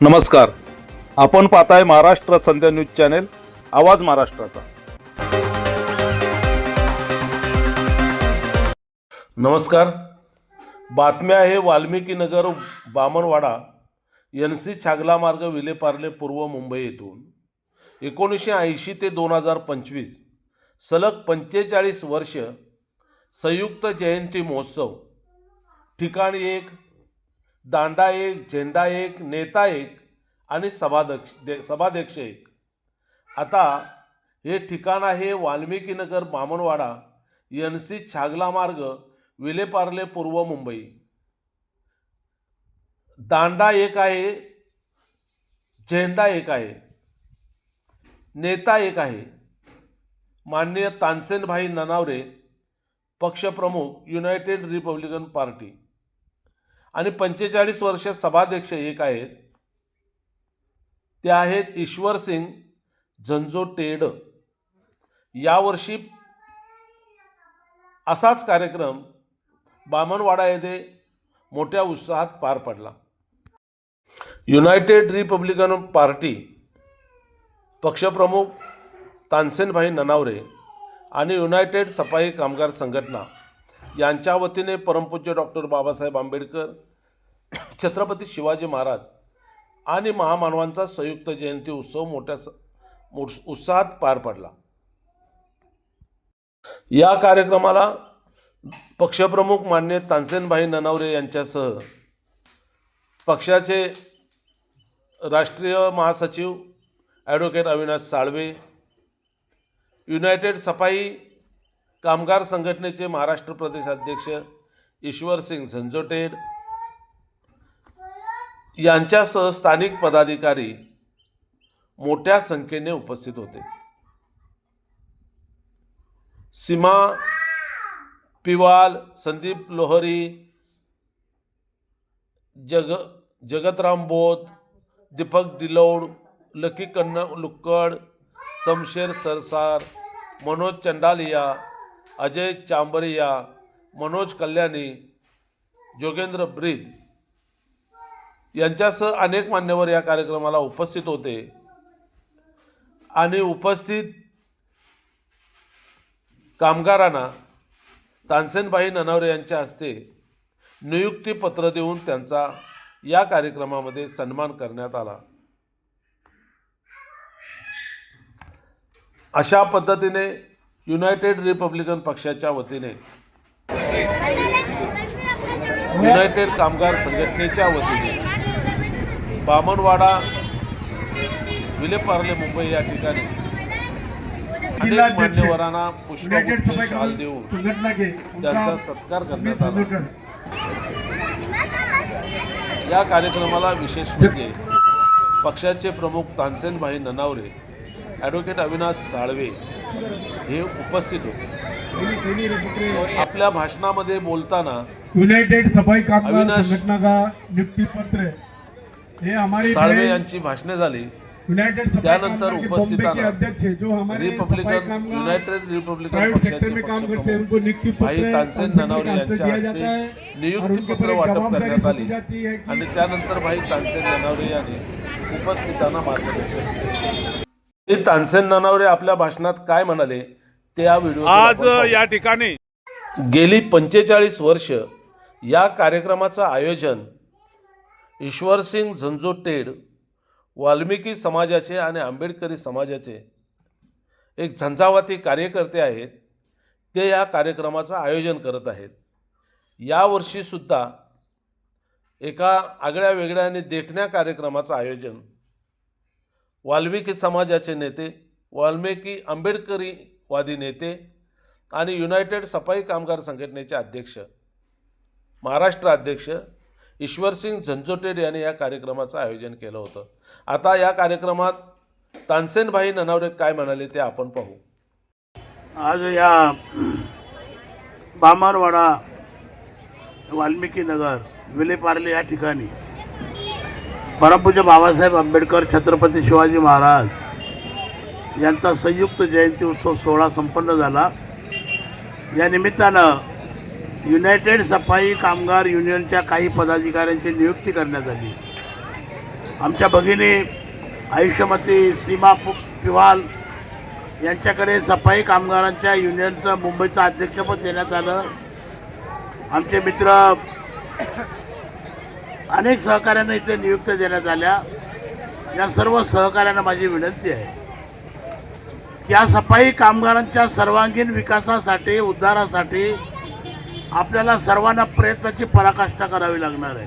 नमस्कार. आपण पाहताय महाराष्ट्र संध्या न्यूज चॅनेल आवाज महाराष्ट्राचा. नमस्कार. बातम्या आहे वाल्मिकी नगर बामणवाडा एन सी छागला मार्ग विलेपार्ले पूर्व मुंबई येथून. एकोणीसशे ऐंशी ते दोन हजार पंचवीस सलग पंचेचाळीस वर्ष संयुक्त जयंती महोत्सव. ठिकाणी एक दांडा एक झेंडा एक नेता एक आणि सभाध्यक्ष दे सभाध्यक्ष एक. आता हे ठिकाण आहे वाल्मिकीनगर बामणवाडा एन सी छागला मार्ग विलेपार्ले पूर्व मुंबई. दांडा एक आहे झेंडा एक आहे नेता एक आहे. माननीय तानसेनभाई ननावरे पक्षप्रमुख युनायटेड रिपब्लिकन पार्टी आणि पंचेचाळीस वर्ष सभाध्यक्ष एक आहेत. ते आहेत ईश्वर सिंग झंजो टेड. यावर्षी असाच कार्यक्रम बामणवाडा येथे मोठ्या उत्साहात पार पडला. युनायटेड रिपब्लिकन पार्टी पक्षप्रमुख तानसेनभाई ननावरे आणि युनायटेड सफाई कामगार संघटना यांच्या वतीने परमपूज्य डॉक्टर बाबासाहेब आंबेडकर छत्रपती शिवाजी महाराज आणि महामानवांचा संयुक्त जयंती उत्सव मोठ्या स- उत्साहात पार पडला. या कार्यक्रमाला पक्षप्रमुख मान्य तानसेनभाई ननावरे यांच्यासह पक्षाचे राष्ट्रीय महासचिव ॲडव्होकेट अविनाश साळवे युनायटेड सफाई कामगार संघटनेचे महाराष्ट्र प्रदेश अध्यक्ष ईश्वर सिंग झंझोटेड यांच्यासह स्थानिक पदाधिकारी मोठ्या संख्येने उपस्थित होते. सीमा पिवाल संदीप लोहरी जग जगतराम बोध दीपक डिलौड लकी कन्न लुक्कड समशेर सरसार मनोज चंडालिया अजय चांबरिया मनोज कल्याणी जोगेंद्र ब्रीद यांच्यासह अनेक मान्यवर या कार्यक्रमाला उपस्थित होते. आणि उपस्थित कामगारांना तानसेनबाई ननावरे यांच्या हस्ते नियुक्तीपत्र देऊन त्यांचा या कार्यक्रमामध्ये सन्मान करण्यात आला. अशा पद्धतीने युनायटेड रिपब्लिकन पक्षाच्या वतीने युनायटेड कामगार संघटनेच्या वतीने बामणवाडा विलेपार्ले मुंबई या ठिकाणी अनेक मान्यवरांना पुष्पगुच्छ शाल देऊन त्यांचा सत्कार करण्यात आला. या कार्यक्रमाला विशेष म्हणजे पक्षाचे प्रमुख तानसेनभाई ननावरे ॲडव्होकेट अविनाश साळवे हे उपस्थित होते. आपल्या भाषणामध्ये बोलताना यूनाइटेड सफाई कामगार अविनाश- संगठना का नियुक्ति पत्र ये हमारी साळवे यांची भाषणे झाली. त्यानंतर उपस्थितांना रिपब्लिकन युनायटेड रिपब्लिकन पक्षाचे पक्षप्रमुख. भाई पत्र तानसेन ननावरे यांच्या हस्ते नियुक्तीपत्र वाटप करण्यात आली. आणि त्यानंतर भाई तानसेन ननावरे यांनी उपस्थितांना मार्गदर्शन केले. हे तानसेन ननावरे आपल्या भाषणात काय म्हणाले ते या व्हिडिओ आज या ठिकाणी गेली पंचेचाळीस वर्ष या कार्यक्रमाचं आयोजन ईश्वरसिंग झंजो टेड वाल्मिकी समाजाचे आणि आंबेडकरी समाजाचे एक झंझावाती कार्यकर्ते आहेत ते या कार्यक्रमाचं आयोजन करत आहेत. यावर्षीसुद्धा एका आगळ्या वेगळ्या आणि देखण्या कार्यक्रमाचं आयोजन वाल्मिकी समाजाचे नेते वाल्मिकी आंबेडकरीवादी नेते आणि युनायटेड सफाई कामगार संघटनेचे अध्यक्ष महाराष्ट्र अध्यक्ष ईश्वरसिंग झंझोटेड यांनी या कार्यक्रमाचं आयोजन केलं होतं. आता या कार्यक्रमात तानसेनभाई ननावरे काय म्हणाले ते आपण पाहू. आज या बामारवाडा वाल्मिकी नगर विलेपार्ले या ठिकाणी परमपूज्य बाबासाहेब आंबेडकर छत्रपती शिवाजी महाराज यांचा संयुक्त जयंती उत्सव सोहळा संपन्न झाला. या निमित्तानं युनायटेड सफाई कामगार युनियनच्या काही पदाधिकाऱ्यांची नियुक्ती करण्यात आली. आमच्या भगिनी आयुष्यमती सीमा पिवाल यांच्याकडे सफाई कामगारांच्या युनियनचं मुंबईचं अध्यक्षपद देण्यात आलं. आमचे मित्र अनेक सहकाऱ्यांना इथे नियुक्त देण्यात आल्या. या सर्व सहकाऱ्यांना माझी विनंती आहे की या सफाई कामगारांच्या सर्वांगीण विकासासाठी उद्धारासाठी आपल्याला सर्वांना प्रयत्नाची पराकाष्ठा करावी लागणार आहे.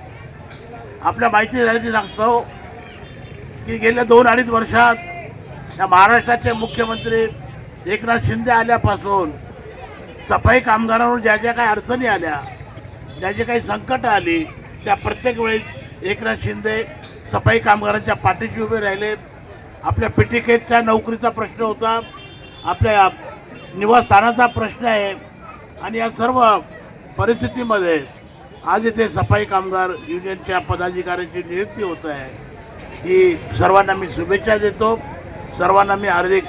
आपल्या माहिती लागतो की गेल्या दोन अडीच वर्षात या महाराष्ट्राचे मुख्यमंत्री एकनाथ शिंदे आल्यापासून सफाई कामगारांवर ज्या ज्या काही अडचणी आल्या ज्या जे काही संकटं आली त्या प्रत्येक वेळेस एकनाथ शिंदे सफाई कामगारांच्या पाठीशी उभे राहिले. आपल्या पिटिकेतच्या नोकरीचा प्रश्न होता. आपल्या निवासस्थानाचा प्रश्न आहे. आणि या सर्व परिस्थितीमध्ये आज इथे सफाई कामगार युनियनच्या पदाधिकाऱ्यांची नियुक्ती होत आहे. ही सर्वांना मी शुभेच्छा देतो. सर्वांना मी हार्दिक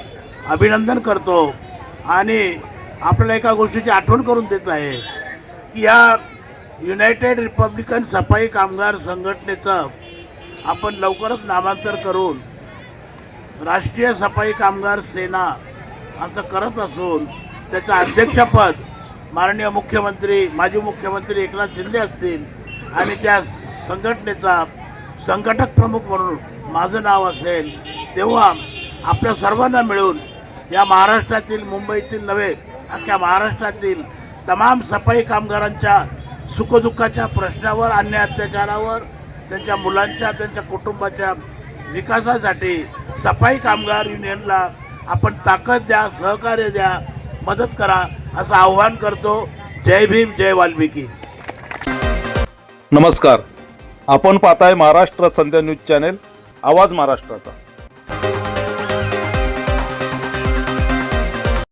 अभिनंदन करतो. आणि आपल्याला एका गोष्टीची आठवण करून देत आहे की या युनायटेड रिपब्लिकन सफाई कामगार संघटनेचं आपण लवकरच नामांतर करून राष्ट्रीय सफाई कामगार सेना असं करत असून त्याचं अध्यक्षपद माननीय मुख्यमंत्री माजी मुख्यमंत्री एकनाथ शिंदे असतील आणि त्या संघटनेचा संघटक प्रमुख म्हणून माझं नाव असेल तेव्हा आपल्या सर्वांना मिळून या महाराष्ट्रातील मुंबईतील नव्हे अख्ख्या महाराष्ट्रातील तमाम सफाई कामगारांच्या सुखदुःखाच्या प्रश्नावर अन्याय अत्याचारावर त्यांच्या मुलांच्या त्यांच्या कुटुंबाच्या विकासासाठी सफाई कामगार युनियनला आपण ताकद द्या सहकार्य द्या मदत करा असं आव्हान करतो. जय भीम जय वाल्मिकी. नमस्कार. आपण पाहताय महाराष्ट्र संध्या न्यूज चॅनेल आवाज महाराष्ट्राचा.